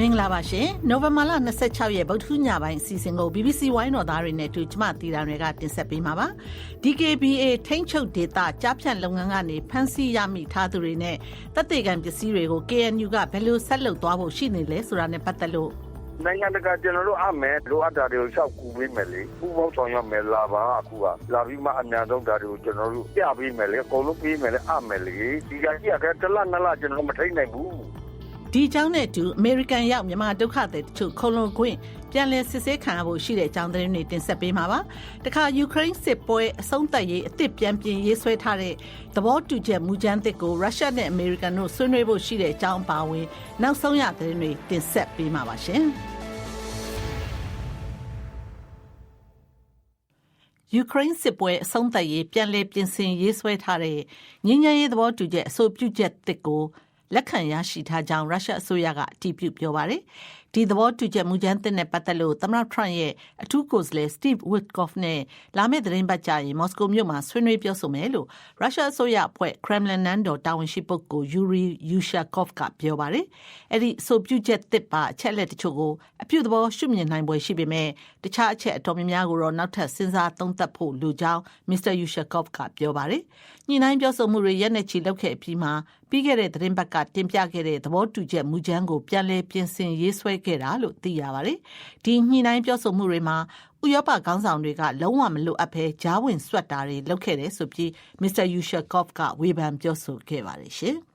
မင်္ဂလာပါရှင်နိုဝင်ဘာလ26ရက်ဗုဒ္ဓဟူးညပိုင်းအစီအစဉ်ကို BBC ဝိုင်းတော်သားတွေနဲ့အတူကျမတီတာတွေကတင်ဆက်ပေးမှာပါ DKBA ထိန်းချုပ်ဒေသကြားဖြန့်လုပ်ငန်းကနေဖမ်းဆီးရမိထားသူတွေနဲ့တပ်တေကံပစ္စည်းတွေကို KNU ကဘယ်လိုဆက်လုပ်သွားဖို့ရှိနေလဲဆိုတာနဲ့ပတ်သက်လို့နိုင်ငံတကာကျွန်တော်တို့အမယ်လိုအပ်တာတွေကိုလျှောက်ကူပေးမယ်လေပူပေါင်းဆောင်ရွက်မယ်လာပါအခုကလာပြီးမှအများဆုံးတာတွေကိုကျွန်တော်တို့ပြပေးမယ်လေအကုန်လုံးပေးမယ်လေအမယ်လေဒီကကြီးကတလနလကျွန်တော်မထိနိုင်ဘူး ဒီအကြောင်းနဲ့အတူအမေရိကန်ရောက်မြန်မာဒုက္ခသည်တချို့ခုံလုံခွင့်ပြန်လည်စစ်ဆေးခံရဖို့ရှိတဲ့အကြောင်းသတင်းတွေတင်ဆက်ပေးမှာပါ။တခါယူကရိန်းစစ်ပွဲအဆုံးသတ်ရေးအသစ်ပြန်ပြင်ရေးဆွဲထားတဲ့သဘောတူချက်မူကြမ်းသစ်ကိုရုရှားနဲ့အမေရိကန်တို့ဆွေးနွေးဖို့ရှိတဲ့အကြောင်းပါဝင်နောက်ဆုံးရသတင်းတွေတင်ဆက်ပေးမှာပါရှင်။ယူကရိန်းစစ်ပွဲအဆုံးသတ်ရေးပြန်လည်ပြင်ဆင်ရေးဆွဲထားတဲ့ငြိမ်းချမ်းရေးသဘောတူချက်အဆိုပြုချက်တစ်ကို လက်ခံရရှိထားကြောင်းရုရှားအစိုးရကအတည်ပြုပြောပါတယ်။ ဒီသဘောတူချက်မူကြမ်းသစ်နဲ့ပတ်သက်လို့သမ္မတထရန့်ရဲ့အထူးကိုယ်စားလှယ် Steve Witkoff နဲ့လာမယ့်သတင်းပတ်ကြရင်မော်စကိုမြို့မှာဆွေးနွေးပြောဆိုမယ်လို့ရုရှားအစိုးရအဖွဲ့ Kremlin နန်းတော်တာဝန်ရှိပုဂ္ဂိုလ် Yuri Yushakov ကပြောပါတယ်။အဲ့ဒီအဆိုပြုချက်သစ်ပါအချက်လက်တချို့ကိုအပြုသဘောရှုမြင်နိုင်ပွဲရှိပေမဲ့တခြားအချက်အတော်များများကိုတော့နောက်ထပ်စဉ်းစားသုံးသပ်ဖို့လိုကြောင်း Mr. Yushakov ကပြောပါတယ်။ညှိနှိုင်းပြောဆိုမှုတွေရက်နဲ့ချီလုပ်ခဲ့ပြီးမှပြီးခဲ့တဲ့သတင်းပတ်ကတင်ပြခဲ့တဲ့သဘောတူချက်မူကြမ်းကိုပြန်လည်ပြင်ဆင်ရေးဆွဲခဲ့တာလို့သိရပါတယ်။ဒီညှိနှိုင်းပြောဆိုမှုတွေမှာဥရောပခေါင်းဆောင်တွေကလုံးဝမလိုအပ်ဘဲဂျားဝင်ဆွတ်တာတွေလုပ်ခဲ့တယ်ဆိုပြီး Mr. Yushakov ကဝေဖန်ပြောဆိုခဲ့ပါတယ်ရှင်။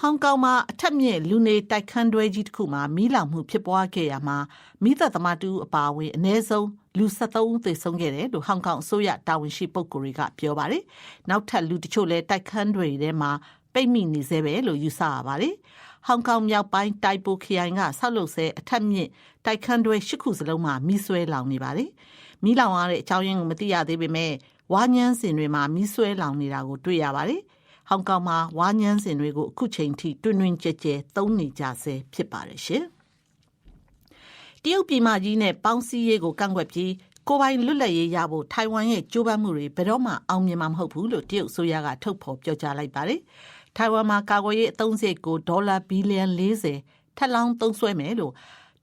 ဟောင်ကောင်မှာအထက်မြင့်လူနေတိုက်ခန်းတွဲကြီးတစ်ခုမှာမီးလောင်မှုဖြစ်ပွားခဲ့ရမှာမိသက်သမားတူအပါအဝင်အ ਨੇ ဆုံးလူ73ဦးသေဆုံးခဲ့တယ်လို့ဟောင်ကောင်အစိုးရတာဝန်ရှိပုဂ္ဂိုလ်တွေကပြောပါတယ်။နောက်ထပ်လူတချို့လည်းတိုက်ခန်းတွေထဲမှာပိတ်မိနေသေးပဲလို့ယူဆရပါတယ်။ ဟောင်ကောင်မြောက်ပိုင်းတိုင်ပိုခရိုင်ကဆောက်လုပ်ဆဲအထက်မြင့်တိုက်ခန်းတွဲ၈ခုစလုံးမှာမီးဆွဲလောင်နေပါတယ်။မီးလောင်ရတဲ့အကြောင်းရင်းကိုမသိရသေးပေမဲ့ဝါညန်းစင်တွေမှာမီးဆွဲလောင်နေတာကိုတွေ့ရပါတယ်။ဟောင်ကောင်မှာဝါညန်းစင်တွေကိုအခုချိန်ထိတွင်တွင်ကြဲကြဲသုံးနေကြဆဲဖြစ်ပါတယ်ရှင်။တရုတ်ပြည်မကြီးနဲ့ပေါင်းစည်းရေးကိုကန့်ကွက်ပြီးကိုပိုင်လွတ်လပ်ရေးရဖို့ထိုင်ဝမ်ရဲ့ကြိုးပမ်းမှုတွေဘယ်တော့မှအောင်မြင်မှာမဟုတ်ဘူးလို့တရုတ်ဆိုရကထုတ်ဖော်ပြောကြားလိုက်ပါတယ်။ ထိုင်ဝမ်မှာကာကွယ်ရေးအသုံးစရိတ်ကိုဒေါ်လာဘီလီယံ40ထပ်လောင်းသုံးစွဲမယ်လို့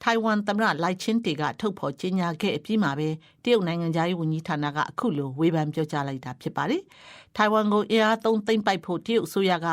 ထိုင်ဝမ်သမ္မတလိုက်ချင်းတေကထုတ်ဖော်ကြေညာခဲ့အပြီးမှာပဲတရုတ်နိုင်ငံသားရေးဝန်ကြီးဌာနကအခုလိုဝေဖန်ပြောကြားလိုက်တာဖြစ်ပါတယ်။ထိုင်ဝမ်ကိုအင်အားသုံးသိမ့်ပိုက်ဖို့တရုတ်အစိုးရက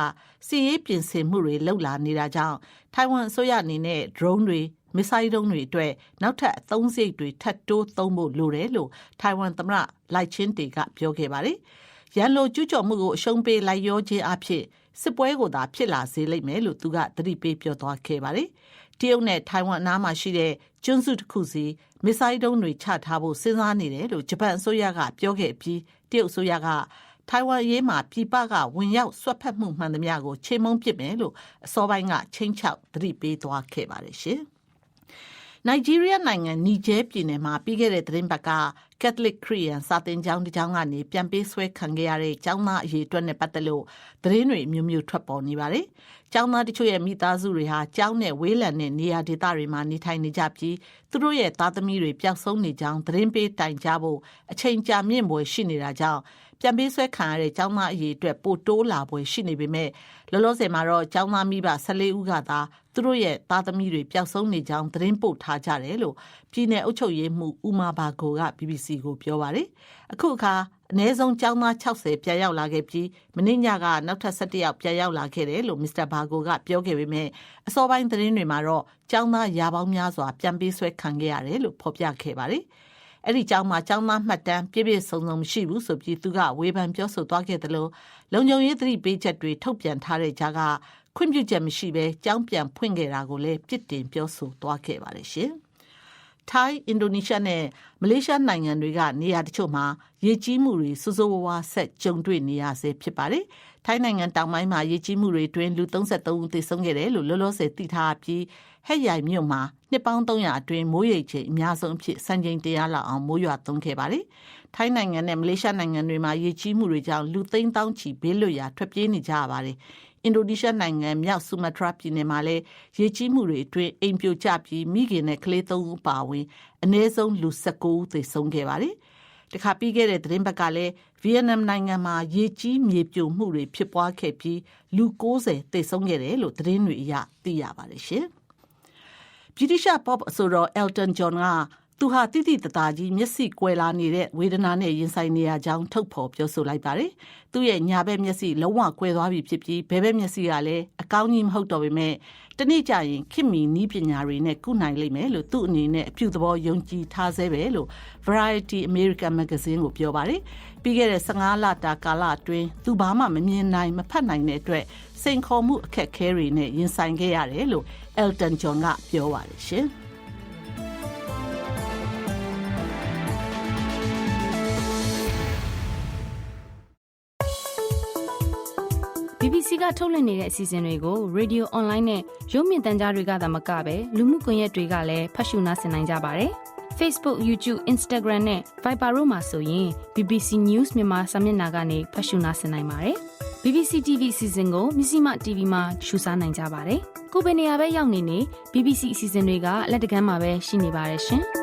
စီးရေးပြင်ဆင်မှုတွေလှုပ်လာနေတာကြောင့်ထိုင်ဝမ်အစိုးရအနေနဲ့ drone တွေမစ်ဆိုင်းဒုံးတွေအတွက်နောက်ထပ်အသုံးစရိတ်တွေထပ်တိုးသုံးဖို့လိုတယ်လို့ထိုင်ဝမ်သမ္မတလိုက်ချင်းတေကပြောခဲ့ပါတယ်။ရန်လိုကျူးကျော်မှုကိုအရှုံးပေးလိုက်ရောခြင်းအဖြစ် စစ်ပွဲကိုသာဖြစ်လာစေလိမ့်မယ်လို့သူကသတိပေးပြောသွားခဲ့ပါတယ်။တရုတ်နဲ့ထိုင်ဝမ်အနားမှာရှိတဲ့ကျွန်းစုတစ်ခုစီမစ်ဆိုင်းဒုံးတွေချထားဖို့စဉ်းစားနေတယ်လို့ဂျပန်အစိုးရကပြောခဲ့ပြီးတရုတ်အစိုးရကထိုင်ဝမ်ရေးမှာပြည်ပကဝင်ရောက်ဆွတ်ဖက်မှုမှန်သမျှကိုချိန်မုံပစ်မယ်လို့အစောပိုင်းကချင်းချောက်သတိပေးသွားခဲ့ပါတယ်ရှင်။ နိုင်ဂျီးရီးယားနိုင်ငံနီဂျဲပြည်နယ်မှာပြီးခဲ့တဲ့သတင်းပတ်ကကက်သလစ်ခရစ်ယာန်စာသင်ကျောင်းတစ်ကျောင်းကနေပြန်ပေးဆွဲခံခဲ့ရတဲ့ကျောင်းသားအရေးအတွက်နဲ့ပတ်သက်လို့သတင်းတွေမျိုးမျိုးထွက်ပေါ်နေပါတယ်။ကျောင်းသားတချို့ရဲ့မိသားစုတွေဟာကျောင်းနဲ့ဝေးလံတဲ့နေရာဒေသတွေမှာနေထိုင်နေကြပြီးသူတို့ရဲ့သားသမီးတွေပျောက်ဆုံးနေကြောင်းသတင်းပေးတိုင်ကြားဖို့အချိန်ကြာမြင့်ပွဲရှိနေတာကြောင့် ပြန်ပေးဆွဲခံရတဲ့ကျောင်းသားအရေးအတွက်ပိုတိုးလာပွဲရှိနေပေမဲ့လောလောဆယ်မှာတော့ကျောင်းသားမိဘ14ဦးကသာသူတို့ရဲ့သားသမီးတွေပျောက်ဆုံးနေကြောင်းသတင်းပို့ထားကြတယ်လို့ပြည်내အုပ်ချုပ်ရေးမှူးဦးမာဘာကိုက BBC ကိုပြောပါတယ်။အခုအခါအ ਨੇ ဆုံးကျောင်းသား60ပြန်ရောက်လာခဲ့ပြီးမင်းညကနောက်ထပ်17ယောက်ပြန်ရောက်လာခဲ့တယ်လို့မစ္စတာဘာကိုကပြောခဲ့ပေမဲ့အစောပိုင်းသတင်းတွေမှာတော့ကျောင်းသားရာပေါင်းများစွာပြန်ပေးဆွဲခံခဲ့ရတယ်လို့ဖော်ပြခဲ့ပါတယ်။ အဲ့ဒီကျောင်းမှာကျောင်းသားမှတ်တမ်းပြည့်ပြည့်စုံစုံမရှိဘူးဆိုပြီးသူကဝေဖန်ပြောဆိုသွားခဲ့တယ်လို့လုံခြုံရေးသတိပေးချက်တွေထုတ်ပြန်ထားတဲ့ကြားကခွင့်ပြုချက်မရှိဘဲကျောင်းပြန်ဖွင့်ခဲ့တာကိုလည်းပြစ်တင်ပြောဆိုသွားခဲ့ပါတယ်ရှင်။ ထိုင်းအင်ဒိုနီးရှားနဲ့မလေးရှားနိုင်ငံတွေကနေရာတချို့မှာရေကြီးမှုတွေစိုးစိုးဝါးဝါဆက်ကြုံတွေ့နေရဆဲဖြစ်ပါတယ်။ထိုင်းနိုင်ငံတောင်ပိုင်းမှာရေကြီးမှုတွေအတွင်းလူ33ဦးသေဆုံးခဲ့တယ်လို့လောလောဆယ်သိထားပြီးဟက်ရိုင်မြို့မှာနှစ်ပေါင်း300အတွင်းမိုးရိပ်ချိန်အများဆုံးအဖြစ်စံချိန်တရားလောက်အောင်မိုးရွာသွန်းခဲ့ပါတယ်။ထိုင်းနိုင်ငံနဲ့မလေးရှားနိုင်ငံတွေမှာရေကြီးမှုတွေကြောင့်လူသိန်းတောင်းချီဘေးလွတ်ရာထွက်ပြေးနေကြရပါတယ်။ အင်ဒိုနီးရှားနိုင်ငံမြောက်ဆူမာတရာပြည်နယ်မှာလည်းရေကြီးမှုတွေအတွင်းအိမ်ပြိုကျပြီးမိခင်နဲ့ကလေး၃ဦးပါဝင်အနည်းဆုံးလူ19ဦးသေဆုံးခဲ့ပါတယ်။တခါပြီးခဲ့တဲ့သတင်းပတ်ကလည်းဗီယက်နမ်နိုင်ငံမှာရေကြီးမြေပြိုမှုတွေဖြစ်ပွားခဲ့ပြီးလူ90သေဆုံးခဲ့တယ်လို့သတင်းတွေအရသိရပါတယ်ရှင်။ဗြိတိရှ pop အဆိုတော် Elton John က သူဟာတိတိတသားကြီးမျက်စိကွယ်လာနေတဲ့ဝေဒနာနဲ့ရင်ဆိုင်နေရကြောင်းထုတ်ဖော်ပြောဆိုလိုက်ပါတယ်။သူ့ရဲ့ညာဘက်မျက်စိလုံးဝကွယ်သွားပြီဖြစ်ပြီးဘဲဘက်မျက်စိကလည်းအကောင်းကြီးမဟုတ်တော့ပေမဲ့တနေ့ကျရင်ခင်မီနီးပညာတွေနဲ့ကုနိုင်လိမ့်မယ်လို့သူ့အနေနဲ့အပြုသဘောယုံကြည်ထားဆဲပဲလို့ Variety American Magazine ကိုပြောပါတယ်။ပြီးခဲ့တဲ့15လတာကာလအတွင်းသူဘာမှမမြင်နိုင်မဖတ်နိုင်တဲ့အတွက်စိန်ခေါ်မှုအခက်အခဲတွေနဲ့ရင်ဆိုင်ခဲ့ရတယ်လို့ Elton John ကပြောပါတယ်ရှင်။ ထုတ်လွှင့်နေတဲ့အစီအစဉ်တွေကို Radio Online နဲ့ရုပ်မြင်သံကြားတွေကသာမကပဲလူမှုကွန်ရက်တွေကလည်းဖတ်ရှုနားဆင်နိုင်ကြပါတယ်။ Facebook, YouTube, Instagram နဲ့ Viber တို့မှာဆိုရင် BBC News မြန်မာစာမျက်နှာကနေဖတ်ရှုနားဆင်နိုင်ပါတယ်။ BBC TV အစီအစဉ်ကိုမြစည်းမ TV မှာရှုစားနိုင်ကြပါတယ်။ကိုယ်ပင်နေရာပဲရောက်နေနေ BBC အစီအစဉ်တွေကလက်တကမ်းမှာပဲရှိနေပါတယ်ရှင်။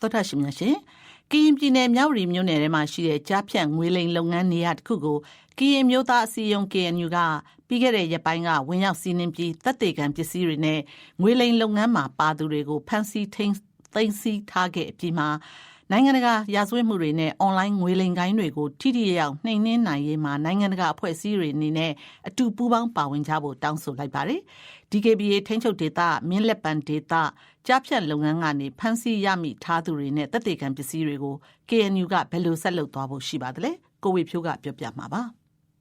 သောတာရှင်များရှင် ကရင်ပြည်နယ်မြောက်ရီမြို့နယ်ထဲမှာရှိတဲ့ကြားဖြတ်ငွေလိမ်လုပ်ငန်းနေရာတစ်ခုကိုကရင်မျိုးသားအစည်းအရုံး KNU ကပြီးခဲ့တဲ့ရက်ပိုင်းကဝင်ရောက်စီးနင်းပြီးတပ်တေကံပစ္စည်းတွေနဲ့ငွေလိမ်လုပ်ငန်းမှာပါသူတွေကိုဖမ်းဆီးထိန်းသိမ်းဆည်းထားခဲ့အပြီးမှာနိုင်ငံတကာရာဇဝတ်မှုတွေနဲ့အွန်လိုင်းငွေလိမ်ကိုင်းတွေကိုထိထိရောက်နှိမ်နင်းနိုင်ရေးမှာနိုင်ငံတကာအဖွဲ့အစည်းတွေအနေနဲ့အတူပူးပေါင်းပါဝင်ကြဖို့တောင်းဆိုလိုက်ပါတယ်။ DKBA ထိန်းချုပ်ဒေသမင်းလက်ပံဒေသကြားဖြတ်လုပ်ငန်းကနေဖမ်းဆီးရမိထားသူတွေနဲ့တပ်တေကံပစ္စည်းတွေကို KNU ကဘယ်လိုဆက်လုပ်သွားဖို့ရှိပါသလဲ။ကိုဝေဖြိုးကပြောပြမှာပါ။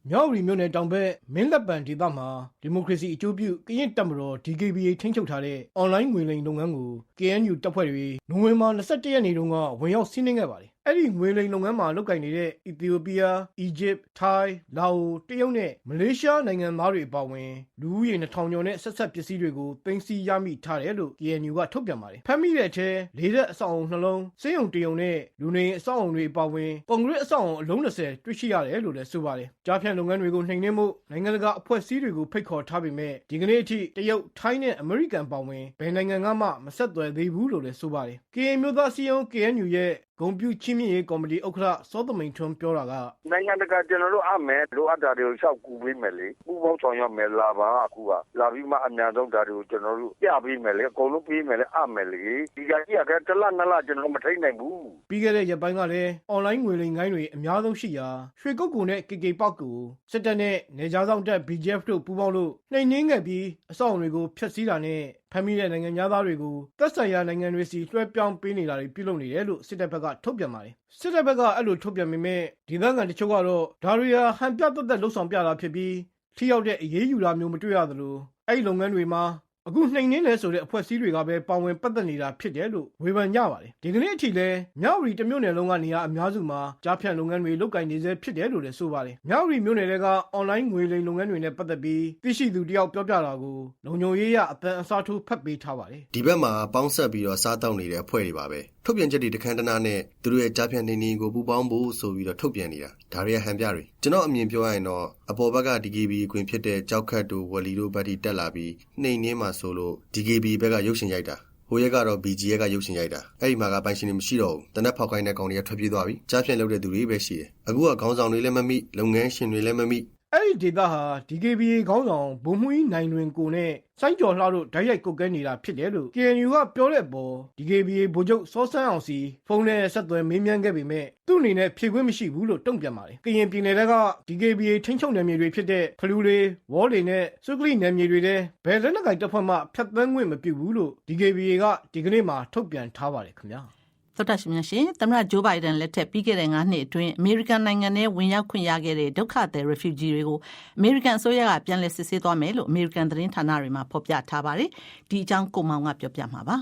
မြောက်ရီမြို့နယ်တောင်ဘက်မင်းလက်ပံဒေသမှာဒီမိုကရေစီအကျိုးပြုကရင်တပ်မတော် DKBA ထိန်းချုပ်ထားတဲ့အွန်လိုင်းငွေလိမ်လုပ်ငန်းကို KNU တပ်ဖွဲ့တွေနိုဝင်ဘာ21ရက်နေ့တုန်းကဝင်ရောက်စီးနင်းခဲ့ပါတယ်။ အဲ့ဒီငွေလိမ်လုပ်ငန်းမှာလုပ်ကိုင်နေတဲ့အီသီယိုးပီးယား၊အီဂျစ်၊ထိုင်း၊လာအို၊တရုတ်နဲ့မလေးရှားနိုင်ငံသားတွေအပါအဝင်လူဦးရေ2000ကျော်နဲ့ဆက်ဆက်ပစ္စည်းတွေကိုတင်စီရမိထားတယ်လို့ KNU ကထုတ်ပြန်ပါတယ်။ဖမ်းမိတဲ့အထဲလေးသက်အဆောက်အုံနှလုံး၊စေယုံတရုံနဲ့လူနေအဆောက်အုံတွေအပါအဝင်ကွန်ကရစ်အဆောက်အုံအလုံး20တွေ့ရှိရတယ်လို့လည်းဆိုပါတယ်။ကြားဖြတ်လုပ်ငန်းတွေကိုနှိမ်နင်းမှုနိုင်ငံတကာအဖွဲ့အစည်းတွေကိုဖိတ်ခေါ်ထားပေမဲ့ဒီကနေ့အထိတရုတ်၊ထိုင်းနဲ့အမေရိကန်ပါဝင်ဘယ်နိုင်ငံကမှမဆက်သွယ်သေးဘူးလို့လည်းဆိုပါတယ်။ KN မျိုးသားစီယုံ KNU ရဲ့ဂုံပြူချင်းမြင့်ရေးကော်မတီဥက္ကဋ္ဌစောသမိန်ထွန်းပြောတာကနိုင်ငံတကာကျွန်တော်တို့အမယ်လိုအပ်တာတွေကိုလျှောက်ကူပေးမယ်လေပူပေါင်းဆောင်ရွက်မယ်လာပါအခုကလာပြီးမှအများဆုံးဒါတွေကိုကျွန်တော်တို့ပြပေးမယ်လေအကုန်လုံးပေးမယ်လေအမယ်လေဒီကကြီးကတစ်လနှစ်လကျွန်တော်မထိနိုင်ဘူးပြီးခဲ့တဲ့ရက်ပိုင်းကလည်းအွန်လိုင်းငွေလိမ်ငိုင်းတွေအများဆုံးရှိရာရွှေကုတ်ကူနဲ့ KK ပေါက်ကိုစစ်တပ်နဲ့နေကြားဆောင်တပ် BGF တို့ပူးပေါင်းလို့နှိမ်နင်းခဲ့ပြီးအဆောက်အုံတွေကိုဖျက်ဆီးတာနဲ့ဖမ်းမိတဲ့နိုင်ငံသားတွေကိုသက်ဆိုင်ရာနိုင်ငံတွေစီလွှဲပြောင်းပေးနေတာတွေပြုလုပ်နေတယ်လို့စစ်တပ်ဘက်ကထုတ်ပြန်ပါတယ်စစ်တပ်ဘက်ကအဲ့လိုထုတ်ပြန်ပေမဲ့ဒေသခံတချို့ကတော့ဒါတွေဟာဟန်ပြသက်သက်လှုပ်ဆောင်ပြတာဖြစ်ပြီးထိရောက်တဲ့အရေးယူတာမျိုးမတွေ့ရသလိုအဲ့ဒီလုပ်ငန်းတွေမှာ အခုနှိမ်နင်းလဲဆိုတဲ့အဖွဲ့အစည်းတွေကပဲပါဝင်ပတ်သက်နေတာဖြစ်တယ်လို့ဝေဖန်ကြပါတယ်ဒီကနေ့အထိလဲမြောက်ရီတမြို့နယ်လုံးကနေရာအများစုမှာကြားဖြတ်လုပ်ငန်းတွေလုပ်ကိုင်နေစေဖြစ်တယ်လို့လည်းဆိုပါတယ်မြောက်ရီမြို့နယ်တွေကအွန်လိုင်းငွေလိမ်လုပ်ငန်းတွေနဲ့ပတ်သက်ပြီးသိရှိသူတယောက်ပြောပြတာကိုလုံခြုံရေးရအတန်အစားထိုးဖတ်ပေးထားပါတယ်ဒီဘက်မှာပေါင်းဆက်ပြီးတော့စားတောက်နေတဲ့အဖွဲ့တွေပါပဲ ထုတ်ပြန်ချက်တွေတခန်းတနာနဲ့သူတို့ရဲ့ကြားဖြတ်နေနေကိုပူပေါင်းဖို့ဆိုပြီးတော့ထုတ်ပြန်နေတာဒါတွေကဟန်ပြတွေကျွန်တော်အမြင်ပြောရရင်တော့အပေါ်ဘက်က DKB ခွင်ဖြစ်တဲ့ကြောက်ခတ်တို့ဝလီတို့ဘက်တီတက်လာပြီးနှိမ်နှင်းမှာဆိုလို့ DKB ဘက်ကရုပ်ရှင်ရိုက်တာဟိုရက်ကတော့ BG ရက်ကရုပ်ရှင်ရိုက်တာအဲ့ဒီမှာကပိုင်ရှင်တွေမရှိတော့ဘူးတနက်ဖောက်ခိုင်းတဲ့ကောင်တွေကထွက်ပြေးသွားပြီကြားဖြတ်လုပ်တဲ့သူတွေပဲရှိတယ်အခုကခေါင်းဆောင်တွေလည်းမမိလုပ်ငန်းရှင်တွေလည်းမမိ အဲ့ဒီဒေတာဟာ DKBA ခေါင်းဆောင်ဘုံမှုကြီးနိုင်လွင်ကိုနဲ့ စိုင်းကျော်လှတို့ဓာတ်ရိုက်ကုတ်ကဲနေတာဖြစ်တယ်လို့ KNU ကပြောတဲ့အပေါ် DKBA ဗိုလ်ချုပ်စောစန်းအောင်စီဖုန်းနဲ့ဆက်သွယ်မေးမြန်းခဲ့ပေမဲ့သူ့အနေနဲ့ဖြေခွင့်မရှိဘူးလို့တုံ့ပြန်ပါတယ်။ကရင်ပြည်နယ်က DKBA ထိန်းချုပ်နယ်မြေတွေဖြစ်တဲ့ဖလူလေးဝေါ်လီနဲ့စုကလိနယ်မြေတွေထဲဘယ်လက်နက်ကိုင်တပ်ဖွဲ့မှဖျက်ဆီးခွင့်မပြုဘူးလို့ DKBA ကဒီကနေ့မှထုတ်ပြန်ထားပါတယ်ခင်ဗျာ။ သောတာရှင်များရှင်သမ္မတဂျိုးဘိုင်ဒန်လက်ထက်ပြီးခဲ့တဲ့9နှစ်အတွင်းအမေရိကန်နိုင်ငံထဲဝင်ရောက်ခွင့်ရခဲ့တဲ့ဒုက္ခသည် refugee တွေကိုအမေရိကန်အစိုးရကပြန်လည်စစ်ဆေးသွားမယ်လို့အမေရိကန်သတင်းဌာနတွေမှာဖော်ပြထားပါတယ်ဒီအကြောင်းကိုမောင်ကပြောပြမှာပါ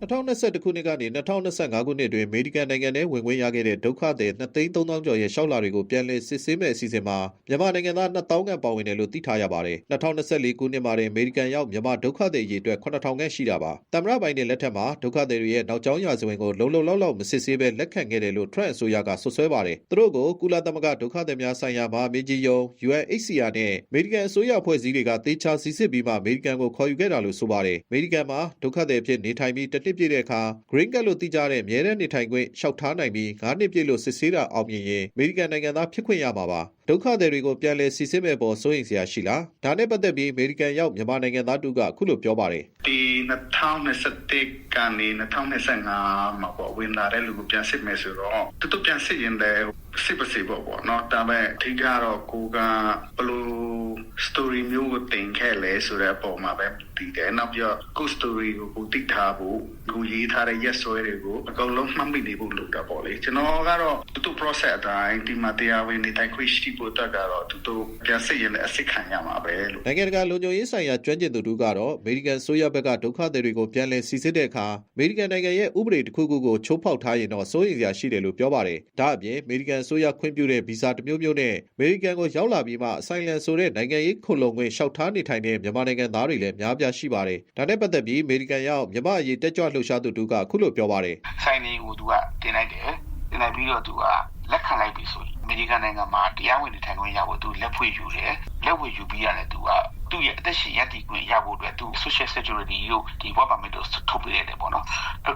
2021ခုနှစ်ကနေ2025ခုနှစ်အတွင်းအမေရိကန်နိုင်ငံထဲဝင်ခွင့်ရခဲ့တဲ့ဒုက္ခသည်2,300ကျော်ရဲ့ရှောက်လာတွေကိုပြန်လည်စစ်ဆေးမဲ့အစီအစဉ်မှာမြန်မာနိုင်ငံသား2,000ခန့်ပါဝင်တယ်လို့သိထားရပါတယ်။2024ခုနှစ်မှာတင်အမေရိကန်ရောက်မြန်မာဒုက္ခသည်အရေအတွက်9,000ခန့်ရှိတာပါ။သမ္မတဘိုင်ဒန်လက်ထက်မှာဒုက္ခသည်တွေရဲ့နောက်ကျောင်းရာဇဝင်ကိုလုံလုံလောက်လောက်မစစ်ဆေးဘဲလက်ခံခဲ့တယ်လို့ Trump အစိုးရကဆွဆွဲပါတယ်။သူတို့ကိုကုလသမဂ္ဂဒုက္ခသည်များဆိုင်ရာမဟာမင်းကြီးယုံ UNHCR နဲ့အမေရိကန်အစိုးရအဖွဲ့အစည်းတွေကတေချာစစ်စစ်ပြီးမှအမေရိကန်ကိုခေါ်ယူခဲ့တာလို့ဆိုပါတယ်။အမေရိကန်မှာဒုက္ခသည်အဖြစ်နေထိုင်ပြီးတစ်နှစ်ပြည့်တဲ့အခါ Green Card လို့သိကြတဲ့ အမြဲတမ်းနေထိုင်ခွင့်လျှောက်ထားနိုင်ပြီး9နှစ်ပြည့်လို့ စစ်ဆေးတာအောင်မြင်ရင် အမေရိကန်နိုင်ငံသား ဖြစ်ခွင့်ရမှာပါ ဒုက္ခသည်တွေကို ပြန်လည်စီစစ်မဲ့ပေါ် စိုးရိမ်စရာရှိလား ဒါနဲ့ပတ်သက်ပြီး အမေရိကန်ရောက် မြန်မာနိုင်ငံသားတူကအခုလို ပြောပါတယ် ဒီ2021ကနေ2025မှာပေါ့ဝင်လာတဲ့လူကို ပြန်စစ်မယ်ဆိုတော့တူတူပြန်စစ်ရင်လည်း စစ်ပါစေပေါ့ပေါ့เนาะဒါပေမဲ့အထူးကတော့ကိုကဘလို့ story မျိုးကိုတင်ခဲ့လဲဆိုတဲ့အပေါ်မှာပဲတည်တယ်နောက်ပြီးတော့ကို story ကိုကိုတိထားဖို့ကိုရေးထားတဲ့ yes ဆွဲတွေကိုအကုန်လုံးမှတ်မိနေဖို့လုပ်တာပေါ့လေကျွန်တော်ကတော့တူတူ process အတိုင်းဒီမှာတရားဝင်နေတိုင်းခွင့်ရှိဖို့အတွက်ကတော့တူတူပြန်စစ်ရင်လည်းအစစ်ခံရမှာပဲလို့ နိုင်ငံတကာလူညိုရေးဆိုင်ရာကျွမ်းကျင်သူတို့ကတော့အမေရိကန်ဆိုရဘက်ကဒုက္ခသည်တွေကိုပြန်လည်စီစစ်တဲ့အခါအမေရိကန်နိုင်ငံရဲ့ဥပဒေတစ်ခုခုကိုချိုးဖောက်ထားရင်တော့စိုးရိမ်စရာရှိတယ်လို့ပြောပါတယ်။ဒါအပြင်အမေရိကန် ဆိုရခွင့်ပြုတဲ့ဗီဇာတစ်မျိုးမျိုးနဲ့အမေရိကန်ကိုရောက်လာပြီးမှအဆိုင်လန်ဆိုတဲ့နိုင်ငံရေးခုလုံခွင့်လျှောက်ထားနေထိုင်တဲ့မြန်မာနိုင်ငံသားတွေလည်းများပြားရှိပါတယ်။ဒါနဲ့ပတ်သက်ပြီးအမေရိကန်ရောက်မြန်မာအရေးတက်ကြွလှုပ်ရှားသူတို့ကအခုလိုပြောပါတယ်ဆိုင်လေးကိုသူကတင်လိုက်တယ်တင်လိုက်ပြီးတော့သူကလက်ခံလိုက်ပြီဆိုရင်အမေရိကန်နိုင်ငံမှာတရားဝင်နေထိုင်ခွင့်ရဖို့သူလက်ဖွင့်ယူတယ်လက်ဝယ်ယူပြီးရတယ်သူကသူ့ရဲ့အသက်ရှင်ရည်တည်ခွင့်ရဖို့အတွက်သူ social security ကိုဒီ work permit ကိုထုတ်ပေးရတယ်ပေါ့နော်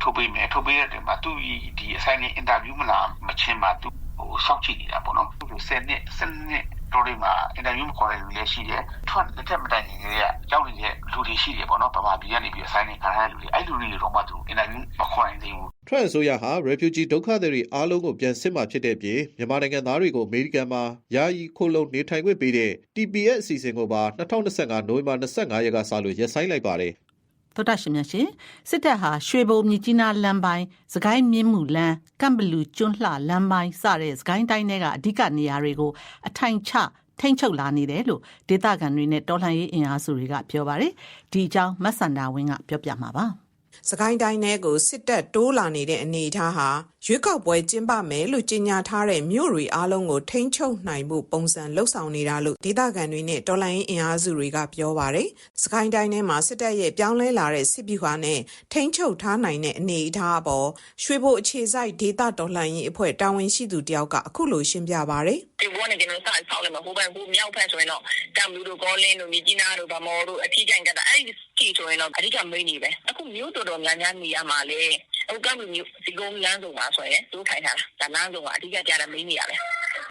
ထုတ်ပေးမယ်ထုတ်ပေးတဲ့တင်မှာသူဒီ assignment interview မလားမချင်းမှာသူ ဟိုစောင့်ကြည့်နေတာပေါ့နော်သူ10နှစ်10နှစ်တော်တွေမှာအင်တာဗျူးမခေါ်တဲ့လူလည်းရှိတယ်။ထွက်လက်ထက်မတိုင်ခင်ကရောက်နေတဲ့လူတွေရှိတယ်ပေါ့နော်။ဗမာပြည်ကနေပြီးဆိုင်းနေခံရတဲ့လူတွေအဲ့လူတွေတော့မှသူအင်တာဗျူးမခေါ်နိုင်သေးဘူး။ Trump ဆိုရဟာ refugee ဒုက္ခသည်တွေအားလုံးကိုပြန်စစ်မှဖြစ်တဲ့အပြင်မြန်မာနိုင်ငံသားတွေကိုအမေရိကန်မှာယာယီခိုလုံနေထိုင်ခွင့်ပေးတဲ့ TPS အစီအစဉ်ကိုပါ2025နိုဝင်ဘာ25ရက်ကစလို့ရပ်ဆိုင်းလိုက်ပါတယ်။ သောတာရှင်များရှင်စစ်တပ်ဟာရွှေဘုံမြစ်ကြီးနားလမ်းပိုင်းစကိုင်းမြင်းမှုလမ်းကမ်ဘလူကျွန်းလှလမ်းပိုင်းစတဲ့စကိုင်းတိုင်းတွေကအဓိကနေရာတွေကိုအထိုင်ချထိမ့်ချုပ်လာနေတယ်လို့ဒေသခံတွေနဲ့တော်လှန်ရေးအင်အားစုတွေကပြောပါတယ်ဒီအကြောင်းမတ်စန္ဒာဝင်းကပြောပြမှာပါစကိုင်းတိုင်းထဲကိုစစ်တပ်တိုးလာနေတဲ့အနေအထားဟာ ရွေးကောက်ပွဲကျင်းပမယ်လို့ကြေညာထားတဲ့မြို့တွေအားလုံးကိုထိန်းချုပ်နိုင်မှုပုံစံလှုပ်ဆောင်နေတာလို့ဒေသခံတွေနဲ့တော်လိုင်းအင်အားစုတွေကပြောပါတယ်။စကိုင်းတိုင်းထဲမှာစစ်တပ်ရဲ့ပြောင်းလဲလာတဲ့စစ်ဗျူဟာနဲ့ထိန်းချုပ်ထားနိုင်တဲ့အနေအထားအပေါ်ရွှေဘိုအခြေစိုက်ဒေသတော်လှန်ရေးအဖွဲ့တာဝန်ရှိသူတယောက်ကအခုလိုရှင်းပြပါတယ်။ဒီဘောနဲ့ကျွန်တော်စဆောက်လိုက်မှာဟိုဘက်ဟိုမြောက်ဖက်ဆိုရင်တော့တမ်ဘလူးတို့ကောလင်းတို့မြကြီးနားတို့ဗမော်တို့အထီးကျန်ကတာအဲ့ဒီတီဆိုရင်တော့အဓိကမိန်းနေပဲအခုမျိုးတော်တော်များများနေရမှာလေ အခုကမ်ဘလူးမျိုးဒီကုန်းလမ်းဆောင်မှာဆိုရင်သူထိုင်ထားတာဒါလမ်းဆောင်ကအဓိကကြားတာမိန်းနေရပဲ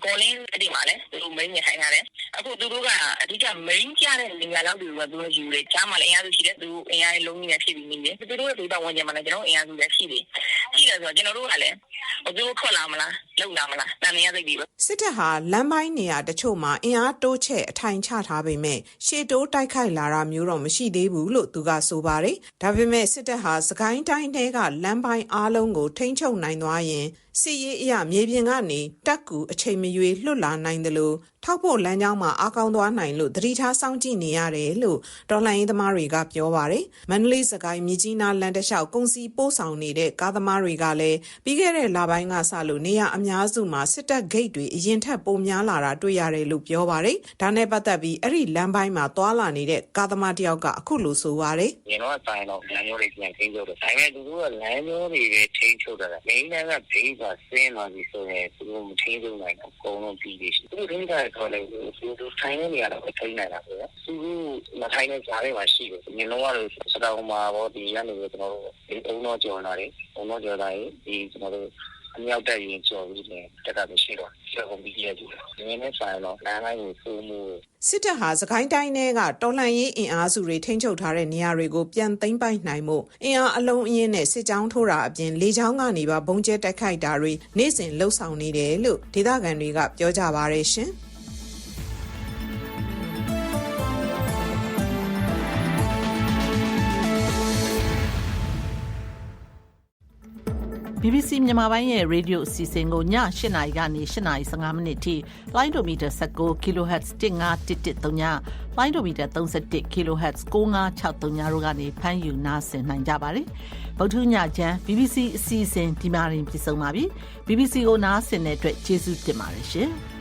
ကောလင်းအဲ့ဒီမှာလေသူတို့မိန်းနေထိုင်ထားတယ်အခုသူတို့ကအဓိကမိန်းကြတဲ့နေရာလောက်တွေကသူတို့ယူတယ်ကြားမှာလည်းအင်အားစုရှိတယ်သူအင်အားလုံးကြီးနဲ့ဖြစ်ပြီးနေတယ်သူတို့ရဲ့ဒေသဝန်ကျင်မှာလည်းကျွန်တော်အင်အားစုလည်းရှိတယ်ရှိ တယ်ဆိုတော့ကျွန်တော်တို့ကလည်းသူတို့ထွက်လာမလားလုံလာမလားတန်နေရသိပြီပဲစစ်တပ်ဟာလမ်းပိုင်းနေရာတချို့မှာအင်အားတိုးချဲ့အထိုင်ချထားပေမဲ့ရှေ့တိုးတိုက်ခိုက်လာတာမျိုးတော့မရှိသေးဘူးလို့သူကဆိုပါတယ်။ဒါပေမဲ့စစ်တပ်ဟာစကိုင်းတိုင်းထဲကလမ်းပိုင်းအားလုံးကိုထိန်းချုပ်နိုင်သွားရင်စစ်ရေးအရမြေပြင်ကနေတက်ကူအချိန်မရွေးလွတ်လာနိုင်တယ်လို့ထောက်ဖို့လမ်းကြောင်းမှာအားကောင်းသွားနိုင်လို့သတိထားစောင့်ကြည့်နေရတယ်လို့တော်လှန်ရေးသမားတွေကပြောပါတယ်။မန္တလေးစကိုင်းမြကြီးနားလမ်းတစ်လျှောက်ကုန်စည်ပို့ဆောင်နေတဲ့ကားသမားတွေကလည်းပြီးခဲ့တဲ့လပိုင်းကစလို့နေရအများစုမှာစစ်တပ်ဂိတ်တွေအရင်ထက်ပိုများလာတာတွေ့ရတယ်လို့ပြောပါတယ်။ဒါနဲ့ပတ်သက်ပြီးအဲ့ဒီလမ်းပိုင်းမှာသွာလာနေတဲ့ကားသမားတယောက်ကအခုလိုဆိုပါတယ်ကျွန်တော်ကဆိုင်တော့လမ်းမျိုးတွေပြန်ထိန်းချုပ်တယ်။ဒါပေမဲ့သူတို့ကလမ်းမျိုးတွေပဲထိန်းချုပ်တာ။မိန်းလမ်းကဘေးကဆင်းလာပြီဆိုရင်သူတို့မထိန်းချုပ်နိုင်တော့အကုန်လုံးပြီးပြီ။သူတို့ထိန်းတာဆိုလည်းသူတို့ထိုင်နေရတော့ထိန်းနိုင်တာပဲ။သူတို့မထိုင်တဲ့ကြားထဲမှာရှိတယ်။မြင်တော့ကတော့စတောင်မှာပေါ့ဒီကနေကျွန်တော်တို့ဒီအုံတော့ကြော်လာတယ်။အုံတော့ကြော်လာရင်ဒီကျွန်တော်တို့အမြောက်တက်ရင်ကြော်ပြီးတယ်တက်ကမရှိတော့ကျော်ကုန်ပြီးရတူတယ်။ဒီနေ့ဆိုင်တော့လမ်းတိုင်းကိုစိုးမှုစစ်တပ်ဟာစကိုင်းတိုင်းထဲကတော်လှန်ရေးအင်အားစုတွေထိန်းချုပ်ထားတဲ့နေရာတွေကိုပြန်သိမ်းပိုက်နိုင်မှုအင်အားအလုံးအင်းနဲ့စစ်ကြောင်းထိုးတာအပြင်လေကြောင်းကနေပါဘုံကျဲတိုက်ခိုက်တာတွေနေ့စဉ်လှုပ်ဆောင်နေတယ်လို့ဒေသခံတွေကပြောကြပါရရှင်။ BBC မြန်မာပိုင်းရဲ့ရေဒီယိုအစီအစဉ်ကိုည8:00နာရီကနေ8:15မိနစ်ထိလိုင်းဒိုမီတာ19 kHz 15113ညလိုင်းဒိုမီတာ31 kHz 9563တို့ကနေဖမ်းယူနားဆင်နိုင်ကြပါတယ်။ဗုဒ္ဓညချမ်း BBC အစီအစဉ်ဒီမှာရင်ပြဆုံးပါပြီ။ BBC ကိုနားဆင်တဲ့အတွက်ကျေးဇူးတင်ပါတယ်ရှင်။